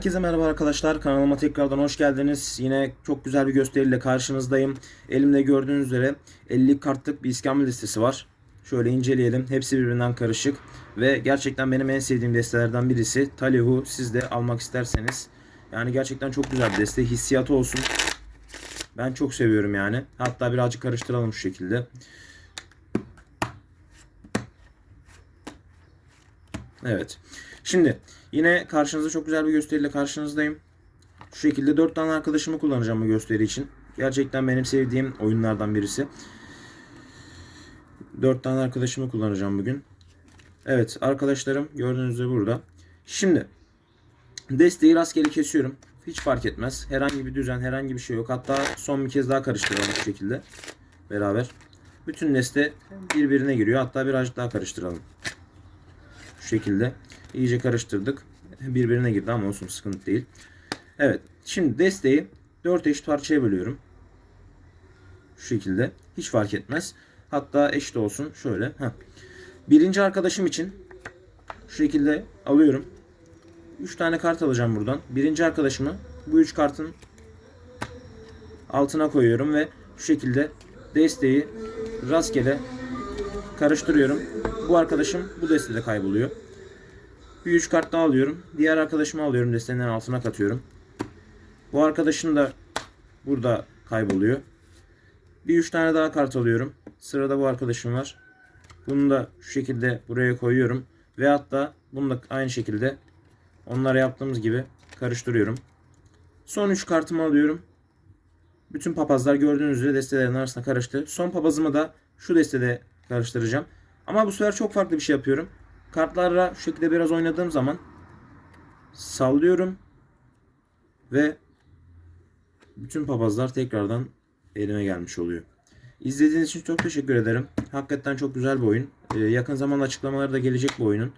Herkese merhaba arkadaşlar. Kanalıma tekrardan hoş geldiniz. Yine çok güzel bir gösteriyle karşınızdayım. Elimde gördüğünüz üzere 50 kartlık bir iskambil listesi var. Şöyle inceleyelim. Hepsi birbirinden karışık. Ve gerçekten benim en sevdiğim destelerden birisi. Talihu siz de almak isterseniz. Yani gerçekten çok güzel bir deste. Hissiyatı olsun. Ben çok seviyorum yani. Hatta birazcık karıştıralım şu şekilde. Evet. Şimdi yine karşınızda çok güzel bir gösteriyle karşınızdayım. Şu şekilde 4 tane arkadaşımı kullanacağım bu gösteri için. Gerçekten benim sevdiğim oyunlardan birisi. 4 tane arkadaşımı kullanacağım bugün. Evet arkadaşlarım gördüğünüz üzere burada. Şimdi desteği rastgele kesiyorum. Hiç fark etmez. Herhangi bir düzen, herhangi bir şey yok. Hatta son bir kez daha karıştıralım bu şekilde. Beraber. Bütün deste birbirine giriyor. Hatta birazcık daha karıştıralım. Şu şekilde. iyice karıştırdık. Birbirine girdi ama olsun sıkıntı değil. Evet. Şimdi desteği 4 eşit parçaya bölüyorum. Şu şekilde. Hiç fark etmez. Hatta eşit olsun. Şöyle. Heh. Birinci arkadaşım için şu şekilde alıyorum. 3 tane kart alacağım buradan. Birinci arkadaşımı bu 3 kartın altına koyuyorum ve şu şekilde desteği rastgele karıştırıyorum. Bu arkadaşım bu destede kayboluyor. Bir 3 kart daha alıyorum. Diğer arkadaşımı alıyorum destenin altına katıyorum. Bu arkadaşım da burada kayboluyor. Bir 3 tane daha kart alıyorum. Sırada bu arkadaşım var. Bunu da şu şekilde buraya koyuyorum. Ve hatta bunu da aynı şekilde onlara yaptığımız gibi karıştırıyorum. Son 3 kartımı alıyorum. Bütün papazlar gördüğünüz üzere destelerin arasında karıştı. Son papazımı da şu destede karıştıracağım. Ama bu sefer çok farklı bir şey yapıyorum. Kartlarla şu şekilde biraz oynadığım zaman sallıyorum ve bütün papazlar tekrardan elime gelmiş oluyor. İzlediğiniz için çok teşekkür ederim. Hakikaten çok güzel bir oyun. Ee, yakın zamanda açıklamaları da gelecek bu oyunun.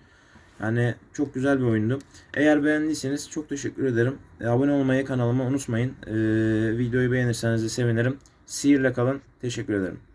Yani çok güzel bir oyundu. Eğer beğendiyseniz çok teşekkür ederim. E, abone olmayı kanalıma unutmayın. Ee, videoyu beğenirseniz de sevinirim. Sihirle kalın. Teşekkür ederim.